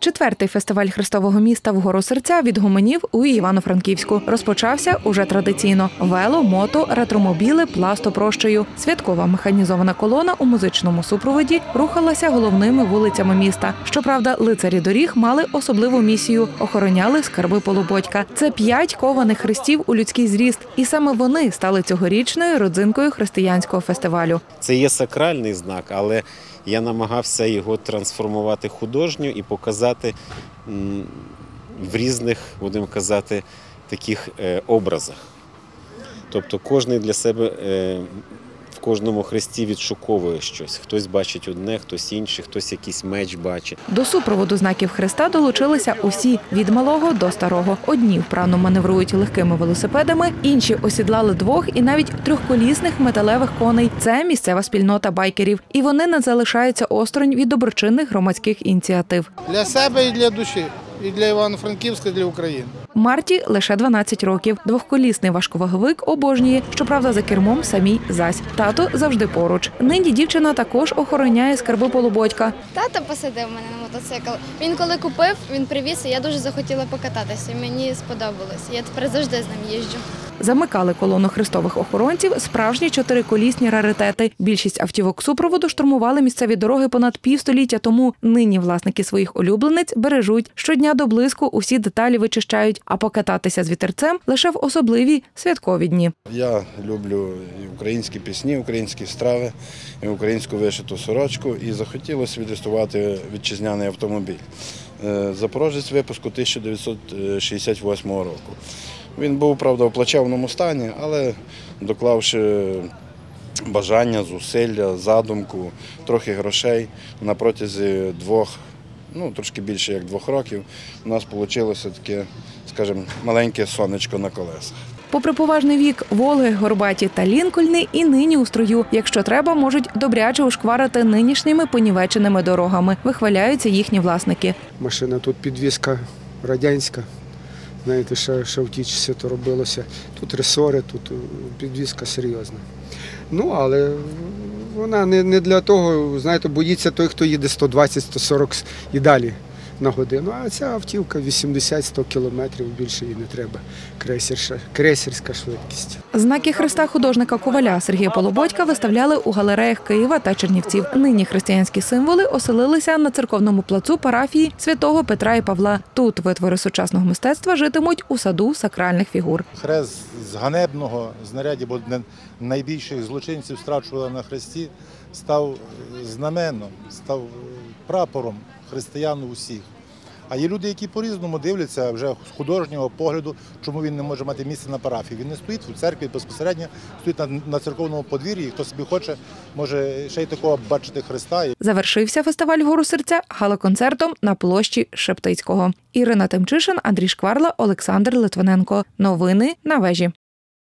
Четвертий фестиваль Христового міста вгору серця від гомонів у Івано-Франківську розпочався уже традиційно: вело, мото, ретромобіли, пластопрощею. Святкова механізована колона у музичному супроводі рухалася головними вулицями міста. Щоправда, лицарі доріг мали особливу місію охороняли скарби Полуботька. Це п'ять кованих хрестів у людський зріст, і саме вони стали цьогорічною родзинкою християнського фестивалю. Це є сакральний знак, але я намагався його трансформувати художньо і показати м, в різних, будемо казати, таких е, образах. Тобто кожен для себе е, кожному хресті відшуковує щось. Хтось бачить одне, хтось інше, хтось якийсь меч бачить. До супроводу знаків Христа долучилися усі від малого до старого. Одні вправно маневрують легкими велосипедами, інші осідлали двох і навіть трьохколісних металевих коней. Це місцева спільнота байкерів, і вони не залишаються осторонь від доброчинних громадських ініціатив. Для себе і для душі, і для Івано-Франківська, і для України. Марті лише 12 років. Двохколісний важковаговик обожнює, щоправда, за кермом самій зась. Тато завжди поруч. Нині дівчина також охороняє скарби полуботька. Тато посадив мене на мотоцикл. Він коли купив, він привіз, і я дуже захотіла покататися. Мені сподобалось. Я тепер завжди з ним їжджу. Замикали колону хрестових охоронців справжні чотириколісні раритети. Більшість автівок супроводу штурмували місцеві дороги понад півстоліття тому. Нині власники своїх улюбленець бережуть. Щодня до блиску усі деталі вичищають, а покататися з вітерцем лише в особливі святкові дні. Я люблю і українські пісні, українські страви, і українську вишиту сорочку. І захотілося відреставрувати вітчизняний автомобіль. Е, Запорожець випуску 1968 року. Він був, правда, в плачевному стані, але доклавши бажання, зусилля, задумку, трохи грошей на протязі двох, ну трошки більше як двох років, у нас вийшло таке, скажімо, маленьке сонечко на колесах. Попри поважний вік, Волги, Горбаті та Лінкольни і нині у строю. Якщо треба, можуть добряче ушкварити нинішніми понівеченими дорогами. Вихваляються їхні власники. Машина тут підвізка радянська. Знаєте, ще, ще в ті часи то робилося. Тут ресори, тут е, підвізка серйозна. Ну, але вона не, не для того, знаєте, боїться той, хто їде 120-140 і далі на годину. А ця автівка 80-100 кілометрів, більше їй не треба. Крейсерша, крейсерська швидкість. Знаки Христа художника Коваля Сергія Полуботька виставляли у галереях Києва та Чернівців. Нині християнські символи оселилися на церковному плацу парафії святого Петра і Павла. Тут витвори сучасного мистецтва житимуть у саду сакральних фігур. Хрест з ганебного знаряддя, бо найбільших злочинців страчували на хресті, став знаменом, став прапором християн усіх. А є люди, які по-різному дивляться вже з художнього погляду, чому він не може мати місце на парафії. Він не стоїть у церкві безпосередньо, стоїть на, на церковному подвір'ї. і Хто собі хоче, може ще й такого бачити Христа. Завершився фестиваль «Гору серця галоконцертом на площі Шептицького. Ірина Тимчишин, Андрій Шкварла, Олександр Литвиненко. Новини на вежі.